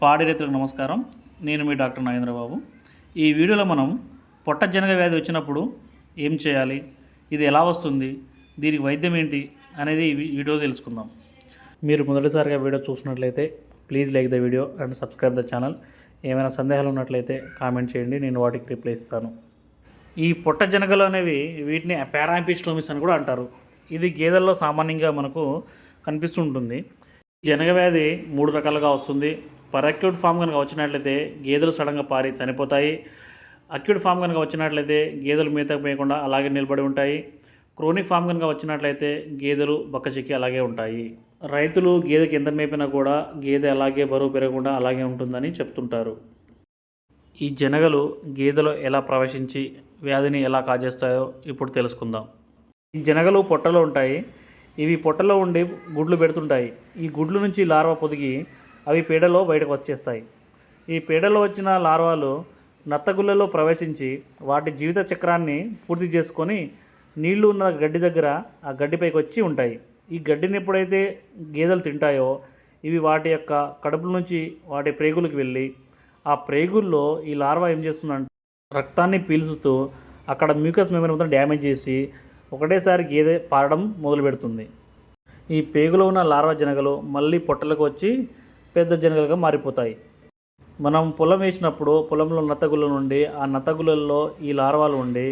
పాడి రైతులకు నమస్కారం. నేను మీ డాక్టర్ నాగేంద్రబాబు. ఈ వీడియోలో మనం పొట్ట జనగ వ్యాధి వచ్చినప్పుడు ఏం చేయాలి? ఇది ఎలా వస్తుంది? దీనికి వైద్యం ఏంటి? అనేది వీడియో తెలుసుకుందాం. మీరు మొదటిసారిగా వీడియో చూసినట్లయితే please like the video and subscribe the channel. ఏమైనా సందేహాలు ఉన్నట్లయితే కామెంట్ చేయండి నేను వాటికి రిప్లై ఇస్తాను. ఈ పొట్ట జనగలు అనేవి వీటిని పారాంపిస్టోమిస్ అని కూడా అంటారు. ఇది గేదెల్లో సామాన్యంగా మనకు కనిపిస్తుంటుంది. జనగ వ్యాధి మూడు రకాలుగా వస్తుంది. పరక్యూట్ ఫామ్ కనుక వచ్చినట్లయితే గేదెలు సడన్గా పారి చనిపోతాయి. అక్యూట్ ఫామ్ కనుక వచ్చినట్లయితే గేదెలు మేతకు పోయకుండా అలాగే నిలబడి ఉంటాయి. క్రోనిక్ ఫామ్ కనుక వచ్చినట్లయితే గేదెలు బక్కచిక్కి అలాగే ఉంటాయి. రైతులు గేదెకి ఎంత మేపినా కూడా గేదె అలాగే బరువు పెరగకుండా అలాగే ఉంటుందని చెప్తుంటారు. ఈ జనగలు గేదెలో ఎలా ప్రవేశించి వ్యాధిని ఎలా కాజేస్తాయో ఇప్పుడు తెలుసుకుందాం. ఈ జనగలు పొట్టలో ఉంటాయి. ఇవి పొట్టలో ఉండి గుడ్లు పెడుతుంటాయి. ఈ గుడ్లు నుంచి లార్వా పొదిగి అవి పేడలో బయటకు వచ్చేస్తాయి. ఈ పేడలో వచ్చిన లార్వాలు నత్తగుళ్ళలో ప్రవేశించి వాటి జీవిత చక్రాన్ని పూర్తి చేసుకొని నీళ్ళు ఉన్న గడ్డి దగ్గర ఆ గడ్డిపైకి వచ్చి ఉంటాయి. ఈ గడ్డిని ఎప్పుడైతే గేదెలు తింటాయో ఇవి వాటి యొక్క కడుపుల నుంచి వాటి ప్రేగులకు వెళ్ళి ఆ ప్రేగుల్లో ఈ లార్వా ఏం చేస్తుందంటే రక్తాన్ని పీల్చుతూ అక్కడ మ్యూకస్ మెమరీ మొత్తం డ్యామేజ్ చేసి ఒకటేసారి గేదె పారడం మొదలు పెడుతుంది ఈ పేగులో ఉన్న లార్వా జనగలు మళ్ళీ పొట్టలకు వచ్చి పెద్ద జనగలుగా మారిపోతాయి. మనం పొలం వేసినప్పుడు పొలంలో నత్తగుళ్ళ నుండి ఆ నత్తగుళ్ళల్లో ఈ లార్వాలు ఉండి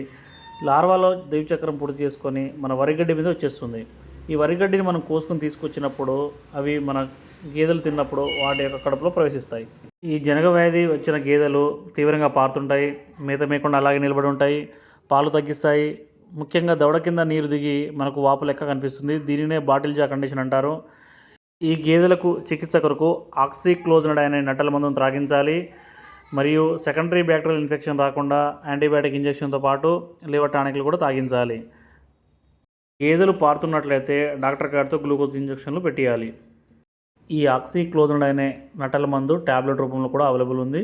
లార్వాలో దైవచక్రం పూర్తి చేసుకొని మన వరిగడ్డి మీద వచ్చేస్తుంది. ఈ వరిగడ్డిని మనం కోసుకొని తీసుకొచ్చినప్పుడు అవి మన గేదెలు తిన్నప్పుడు వాటి యొక్క కడుపులో ప్రవేశిస్తాయి. ఈ జనగ వ్యాధి వచ్చిన గేదెలు తీవ్రంగా పారుతుంటాయి. మేత మేయకుండా అలాగే నిలబడి ఉంటాయి. పాలు తగ్గిస్తాయి. ముఖ్యంగా దవడ కింద నీరు దిగి మనకు వాపు లెక్క కనిపిస్తుంది. దీనినే బాటిల్ జా కండిషన్ అంటారు. ఈ గేదెలకు చికిత్స కొరకు ఆక్సిక్లోజనడ్ అనే నట్టల మందును త్రాగించాలి. మరియు సెకండరీ బ్యాక్టీరియల్ ఇన్ఫెక్షన్ రాకుండా యాంటీబయాటిక్ ఇంజెక్షన్తో పాటు లివర్ టానిక్లు కూడా తాగించాలి. గేదెలు పారుతున్నట్లయితే డాక్టర్ గారితో గ్లూకోజ్ ఇంజెక్షన్లు పెట్టియాలి. ఈ ఆక్సిక్లోజనడ్ అనే నటల మందు ట్యాబ్లెట్ రూపంలో కూడా అవైలబుల్ ఉంది.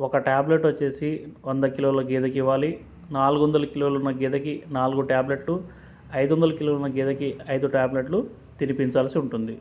ఒక ట్యాబ్లెట్ వచ్చేసి వంద కిలోల గేదెకి ఇవ్వాలి. నాలుగు వందల కిలోలు ఉన్న గేదెకి నాలుగు ట్యాబ్లెట్లు ఐదు వందల కిలోలు ఉన్న గేదెకి ఐదు ట్యాబ్లెట్లు తినిపించాల్సి ఉంటుంది.